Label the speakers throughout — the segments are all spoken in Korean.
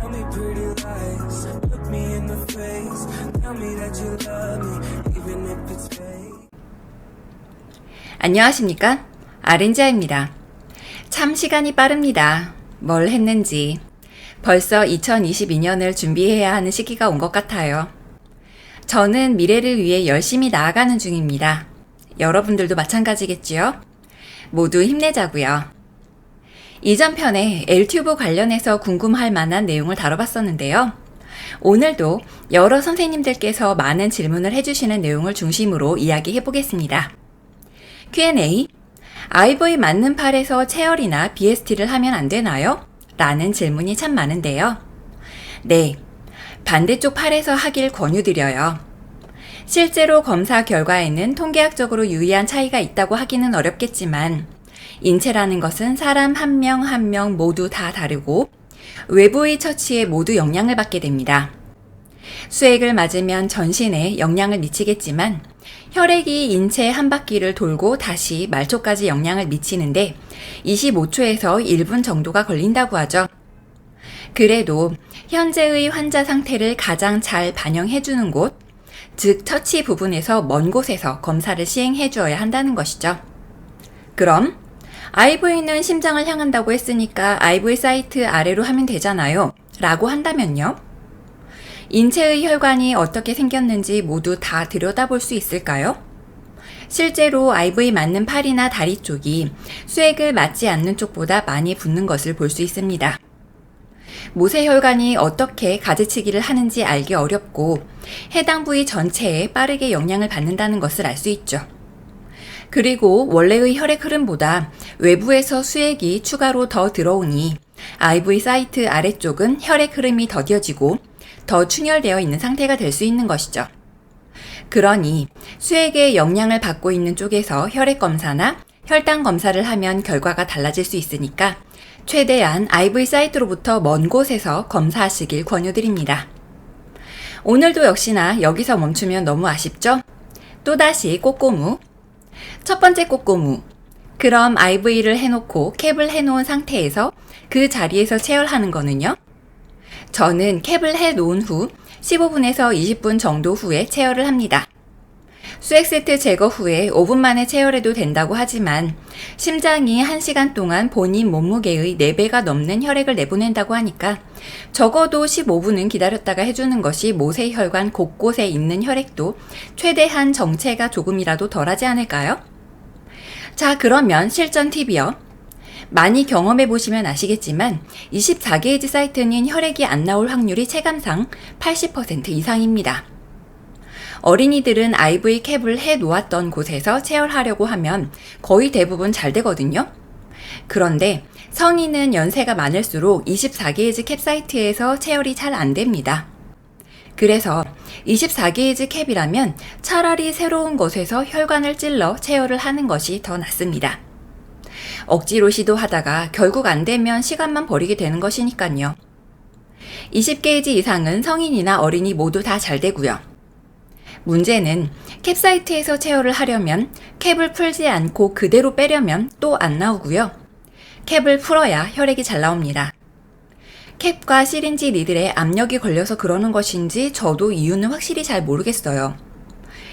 Speaker 1: Tell me pretty lies, look me in the face. Tell me that you love me, even if it's fake.
Speaker 2: 안녕하십니까? 아렌지아입니다. 참 시간이 빠릅니다. 뭘 했는지. 벌써 2022년을 준비해야 하는 시기가 온 것 같아요. 저는 미래를 위해 열심히 나아가는 중입니다. 여러분들도 마찬가지겠지요? 모두 힘내자고요. 이전 편에 엘튜브 관련해서 궁금할 만한 내용을 다뤄봤었는데요. 오늘도 여러 선생님들께서 많은 질문을 해주시는 내용을 중심으로 이야기해 보겠습니다. Q&A 아이보이 맞는 팔에서 체열이나 BST를 하면 안 되나요? 라는 질문이 참 많은데요. 네. 반대쪽 팔에서 하길 권유드려요. 실제로 검사 결과에는 통계학적으로 유의한 차이가 있다고 하기는 어렵겠지만, 인체라는 것은 사람 한명 한 명 모두 다 다르고, 외부의 처치에 모두 영향을 받게 됩니다. 수액을 맞으면 전신에 영향을 미치겠지만, 혈액이 인체 한 바퀴를 돌고 다시 말초까지 영향을 미치는데 25초에서 1분 정도가 걸린다고 하죠. 그래도 현재의 환자 상태를 가장 잘 반영해주는 곳, 즉 처치 부분에서 먼 곳에서 검사를 시행해 주어야 한다는 것이죠. 그럼 IV는 심장을 향한다고 했으니까 IV 사이트 아래로 하면 되잖아요. 라고 한다면요. 인체의 혈관이 어떻게 생겼는지 모두 다 들여다볼 수 있을까요? 실제로 IV 맞는 팔이나 다리 쪽이 수액을 맞지 않는 쪽보다 많이 붓는 것을 볼 수 있습니다. 모세혈관이 어떻게 가지치기를 하는지 알기 어렵고 해당 부위 전체에 빠르게 영향을 받는다는 것을 알 수 있죠. 그리고 원래의 혈액 흐름보다 외부에서 수액이 추가로 더 들어오니 IV 사이트 아래쪽은 혈액 흐름이 더뎌지고 더 충혈되어 있는 상태가 될 수 있는 것이죠. 그러니 수액의 영향을 받고 있는 쪽에서 혈액 검사나 혈당 검사를 하면 결과가 달라질 수 있으니까 최대한 IV 사이트로부터 먼 곳에서 검사하시길 권유드립니다. 오늘도 역시나 여기서 멈추면 너무 아쉽죠? 또다시 꼬꼬무. 첫 번째 꼬꼬무. 그럼 IV를 해놓고 캡을 해놓은 상태에서 그 자리에서 체열하는 거는요? 저는 캡을 해 놓은 후 15분에서 20분 정도 후에 체열을 합니다. 수액 세트 제거 후에 5분 만에 체열해도 된다고 하지만 심장이 1시간 동안 본인 몸무게의 4배가 넘는 혈액을 내보낸다고 하니까 적어도 15분은 기다렸다가 해주는 것이 모세혈관 곳곳에 있는 혈액도 최대한 정체가 조금이라도 덜하지 않을까요? 자, 그러면 실전 팁이요. 많이 경험해 보시면 아시겠지만 24게이지 사이트는 혈액이 안 나올 확률이 체감상 80% 이상입니다. 어린이들은 IV 캡을 해 놓았던 곳에서 체열하려고 하면 거의 대부분 잘 되거든요. 그런데 성인은 연세가 많을수록 24게이지 캡 사이트에서 체열이 잘 안 됩니다. 그래서 24게이지 캡이라면 차라리 새로운 곳에서 혈관을 찔러 체열을 하는 것이 더 낫습니다. 억지로 시도하다가 결국 안 되면 시간만 버리게 되는 것이니까요. 20게이지 이상은 성인이나 어린이 모두 다 잘 되고요. 문제는 캡 사이트에서 체열을 하려면 캡을 풀지 않고 그대로 빼려면 또 안 나오고요. 캡을 풀어야 혈액이 잘 나옵니다. 캡과 시린지 니들의 압력이 걸려서 그러는 것인지 저도 이유는 확실히 잘 모르겠어요.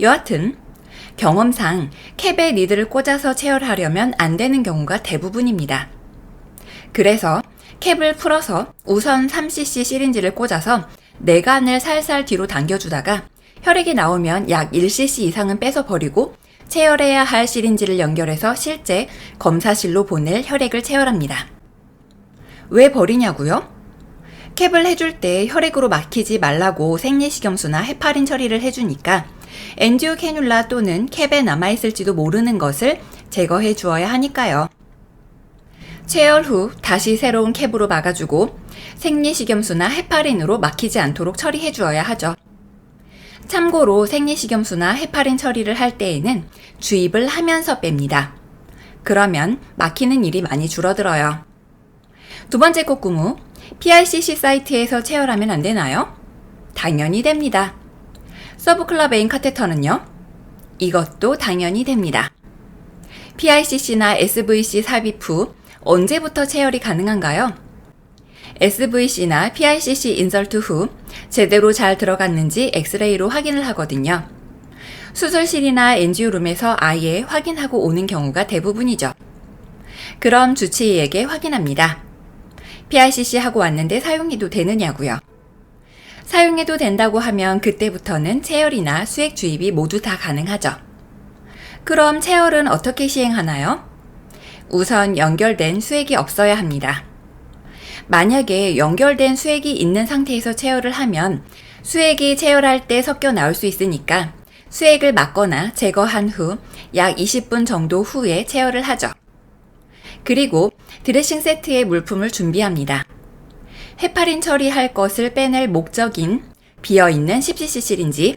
Speaker 2: 여하튼 경험상 캡에 니들을 꽂아서 체열하려면 안 되는 경우가 대부분입니다. 그래서 캡을 풀어서 우선 3cc 시린지를 꽂아서 내관을 살살 뒤로 당겨주다가 혈액이 나오면 약 1cc 이상은 빼서 버리고 체열해야 할 시린지를 연결해서 실제 검사실로 보낼 혈액을 체열합니다. 왜 버리냐고요? 캡을 해줄 때 혈액으로 막히지 말라고 생리식염수나 헤파린 처리를 해주니까 엔지오 캐뉼라 또는 캡에 남아있을지도 모르는 것을 제거해 주어야 하니까요. 체열 후 다시 새로운 캡으로 막아주고 생리식염수나 헤파린으로 막히지 않도록 처리해 주어야 하죠. 참고로 생리식염수나 헤파린 처리를 할 때에는 주입을 하면서 뺍니다. 그러면 막히는 일이 많이 줄어들어요. 두 번째 콧구무, PRCC 사이트에서 체열하면 안 되나요? 당연히 됩니다. 서브클럽 메인 카테터는요? 이것도 당연히 됩니다. PICC나 SVC 삽입 후 언제부터 체열이 가능한가요? SVC나 PICC 인설트 후 제대로 잘 들어갔는지 엑스레이로 확인을 하거든요. 수술실이나 NGO룸에서 아예 확인하고 오는 경우가 대부분이죠. 그럼 주치의에게 확인합니다. PICC 하고 왔는데 사용해도 되느냐고요. 사용해도 된다고 하면 그때부터는 체열이나 수액 주입이 모두 다 가능하죠. 그럼 체열은 어떻게 시행하나요? 우선 연결된 수액이 없어야 합니다. 만약에 연결된 수액이 있는 상태에서 체열을 하면 수액이 체열할 때 섞여 나올 수 있으니까 수액을 막거나 제거한 후 약 20분 정도 후에 체열을 하죠. 그리고 드레싱 세트의 물품을 준비합니다. 헤파린 처리할 것을 빼낼 목적인 비어있는 10cc 시린지,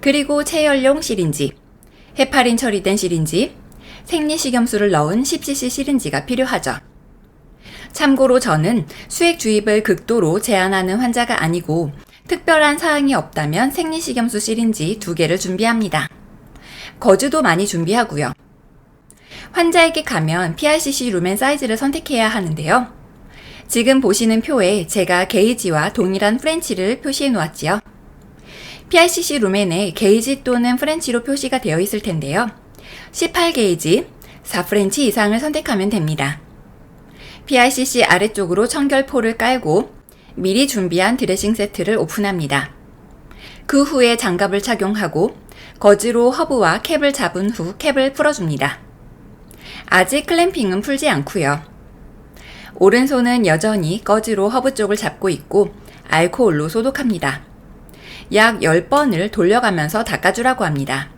Speaker 2: 그리고 체열용 시린지, 헤파린 처리된 시린지, 생리식염수를 넣은 10cc 시린지가 필요하죠. 참고로 저는 수액 주입을 극도로 제한하는 환자가 아니고 특별한 사항이 없다면 생리식염수 시린지 두 개를 준비합니다. 거즈도 많이 준비하고요. 환자에게 가면 PICC 루멘 사이즈를 선택해야 하는데요. 지금 보시는 표에 제가 게이지와 동일한 프렌치를 표시해 놓았지요. PICC 루멘에 게이지 또는 프렌치로 표시가 되어 있을 텐데요. 18게이지, 4프렌치 이상을 선택하면 됩니다. PICC 아래쪽으로 청결포를 깔고 미리 준비한 드레싱 세트를 오픈합니다. 그 후에 장갑을 착용하고 거즈로 허브와 캡을 잡은 후 캡을 풀어줍니다. 아직 클램핑은 풀지 않고요. 오른손은 여전히 거즈로 허브 쪽을 잡고 있고 알코올로 소독합니다. 약 10번을 돌려가면서 닦아주라고 합니다.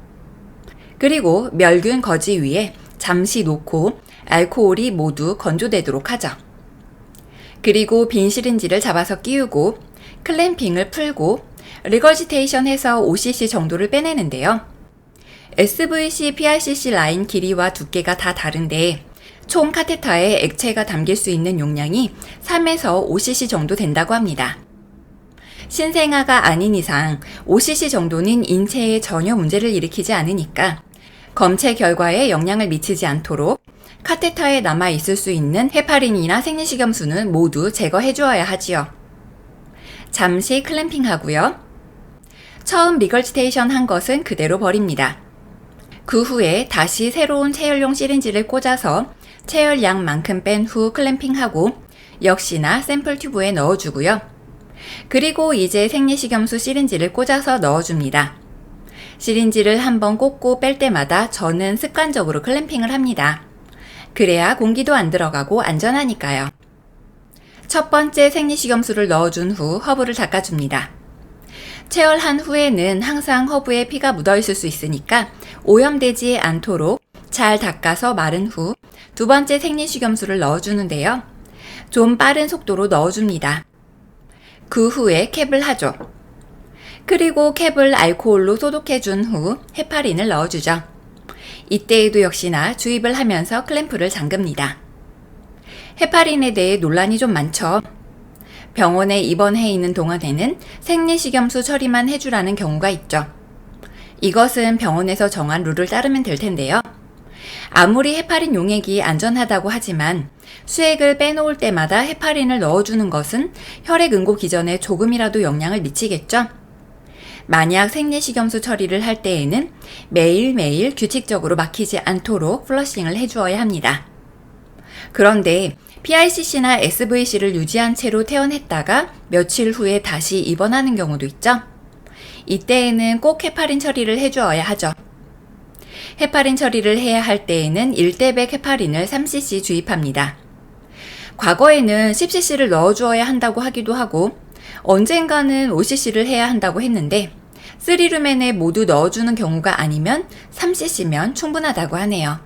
Speaker 2: 그리고 멸균 거지 위에 잠시 놓고 알코올이 모두 건조되도록 하죠. 그리고 빈 시린지를 잡아서 끼우고 클램핑을 풀고 리거지테이션 해서 5cc 정도를 빼내는데요. SVC, PICC 라인 길이와 두께가 다 다른데 총 카테터에 액체가 담길 수 있는 용량이 3에서 5cc 정도 된다고 합니다. 신생아가 아닌 이상 5cc 정도는 인체에 전혀 문제를 일으키지 않으니까 검체 결과에 영향을 미치지 않도록 카테터에 남아 있을 수 있는 헤파린이나 생리식염수는 모두 제거해 주어야 하지요. 잠시 클램핑 하고요. 처음 리걸지테이션 한 것은 그대로 버립니다. 그 후에 다시 새로운 체열용 시린지를 꽂아서 체열량만큼 뺀 후 클램핑하고 역시나 샘플 튜브에 넣어주고요. 그리고 이제 생리식염수 시린지를 꽂아서 넣어줍니다. 시린지를 한번 꽂고 뺄 때마다 저는 습관적으로 클램핑을 합니다. 그래야 공기도 안 들어가고 안전하니까요. 첫 번째 생리식염수를 넣어준 후 허브를 닦아줍니다. 체열한 후에는 항상 허브에 피가 묻어 있을 수 있으니까 오염되지 않도록 잘 닦아서 마른 후 두 번째 생리식염수를 넣어주는데요. 좀 빠른 속도로 넣어줍니다. 그 후에 캡을 하죠. 그리고 캡을 알코올로 소독해준 후 헤파린을 넣어주죠. 이때에도 역시나 주입을 하면서 클램프를 잠급니다. 헤파린에 대해 논란이 좀 많죠. 병원에 입원해 있는 동안에는 생리식염수 처리만 해주라는 경우가 있죠. 이것은 병원에서 정한 룰을 따르면 될 텐데요. 아무리 헤파린 용액이 안전하다고 하지만 수액을 빼놓을 때마다 헤파린을 넣어주는 것은 혈액 응고 기전에 조금이라도 영향을 미치겠죠? 만약 생리식염수 처리를 할 때에는 매일매일 규칙적으로 막히지 않도록 플러싱을 해주어야 합니다. 그런데 PICC나 SVC를 유지한 채로 퇴원했다가 며칠 후에 다시 입원하는 경우도 있죠? 이때에는 꼭 헤파린 처리를 해주어야 하죠. 헤파린 처리를 해야 할 때에는 1대100 헤파린을 3cc 주입합니다. 과거에는 10cc를 넣어주어야 한다고 하기도 하고 언젠가는 5cc를 해야 한다고 했는데 3루멘에 모두 넣어주는 경우가 아니면 3cc면 충분하다고 하네요.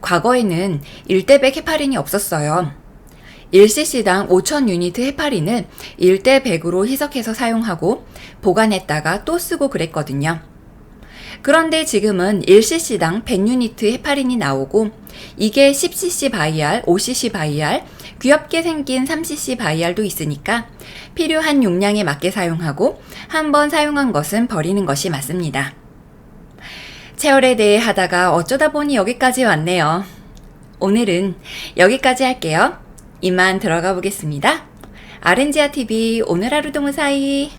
Speaker 2: 과거에는 1대100 헤파린이 없었어요. 1cc당 5,000 유니트 헤파린을 1대100으로 희석해서 사용하고 보관했다가 또 쓰고 그랬거든요. 그런데 지금은 1cc당 100유니트 헤파린이 나오고 이게 10cc 바이알, 5cc 바이알, 귀엽게 생긴 3cc 바이알도 있으니까 필요한 용량에 맞게 사용하고 한번 사용한 것은 버리는 것이 맞습니다. 체열에 대해 하다가 어쩌다 보니 여기까지 왔네요. 오늘은 여기까지 할게요. 이만 들어가 보겠습니다. 아렌지아 TV 오늘 하루 동무사이